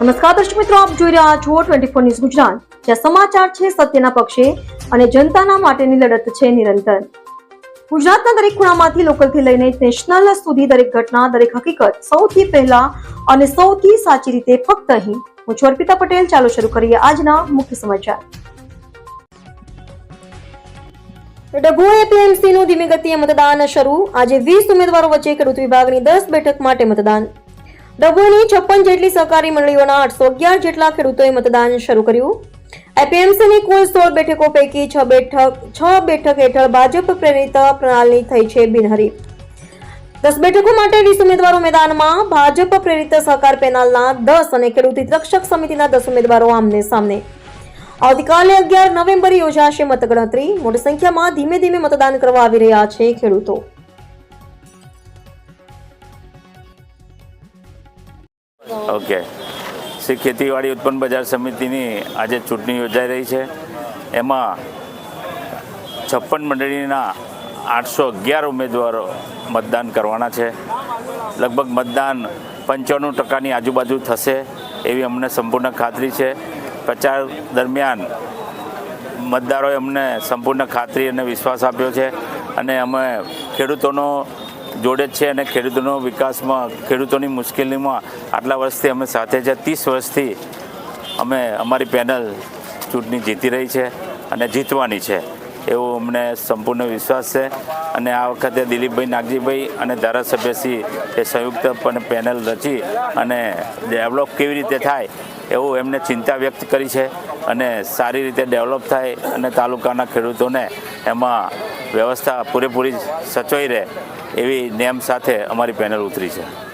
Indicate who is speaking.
Speaker 1: નમસ્કાર દર્શક મિત્રો, આપ જોઈ રહ્યા છો ટ્વેન્ટી ફોર ન્યૂઝ ગુજરાત. જ્યાં સમાચાર છે સત્યના પક્ષે અને જનતાના માટેની લડત છે નિરંતર. ગુજરાતના દરેક ખૂણામાંથી લોકલથી લઈને નેશનલ સુધી દરેક ઘટના, દરેક હકીકત સૌથી પહેલા અને સૌથી સાચી રીતે ફક્ત અહીં. હું છું અર્પિતા પટેલ. ચાલો શરૂ કરીએ આજના મુખ્ય સમાચાર. ડભો એપીએમસી નું ધીમી ગતિએ મતદાન શરૂ. આજે વીસ ઉમેદવારો વચ્ચે ખેડૂત વિભાગની દસ બેઠક માટે મતદાન. ડભોની છપ્પન જેટલી સહકારી મંડળીઓના આઠસો અગિયાર જેટલા ખેડૂતોએ મતદાન શરૂ કર્યું. એપીએમસીની કુલ સોળ બેઠકો પૈકી છ બેઠક છ બેઠક હેઠળ ભાજપ પ્રેરિત પ્રણાલી થઈ છે બિનહરીફ દસ બેઠકો માટે વીસ ઉમેદવારો મેદાનમાં, ભાજપ પ્રેરિત સહકાર પેનલના દસ અને ખેડૂત હિતરક્ષક સમિતિના દસ ઉમેદવારો આમને સામને. આવતીકાલે અગિયાર નવેમ્બરે યોજાશે મતગણતરી. મોટી સંખ્યામાં ધીમે ધીમે મતદાન કરવા આવી રહ્યા છે ખેડૂતો.
Speaker 2: ઓકે. શ્રી ખેતીવાડી ઉત્પન્ન બજાર સમિતિની આજે ચૂંટણી યોજાઈ રહી છે. એમાં છપ્પન મંડળીના આઠસો અગિયાર ઉમેદવારો મતદાન કરવાના છે. લગભગ મતદાન પંચાણું ટકાની આજુબાજુ થશે એવી અમને સંપૂર્ણ ખાતરી છે. પ્રચાર દરમિયાન મતદારોએ અમને સંપૂર્ણ ખાતરી અને વિશ્વાસ આપ્યો છે. અને અમે ખેડૂતોનો જોડે છે અને ખેડૂતોનો વિકાસમાં, ખેડૂતોની મુશ્કેલીમાં આટલા વર્ષથી અમે સાથે છે. ત્રીસ વર્ષથી અમે અમારી પેનલ ચૂંટણી જીતી રહી છે અને જીતવાની છે. એવો અમને સંપૂર્ણ વિશ્વાસ છે. અને આ વખતે દિલીપભાઈ નાગજીભાઈ અને ધારાસભ્યશ્રી એ સંયુક્ત પેનલ રચી અને ડેવલપ કેવી રીતે થાય એવું એમને ચિંતા વ્યક્ત કરી છે અને સારી રીતે ડેવલપ થાય અને તાલુકાના ખેડૂતોને એમાં વ્યવસ્થા પૂરેપૂરી સચવાઈ રહે એવી નેમ સાથે અમારી પેનલ ઉતરી છે.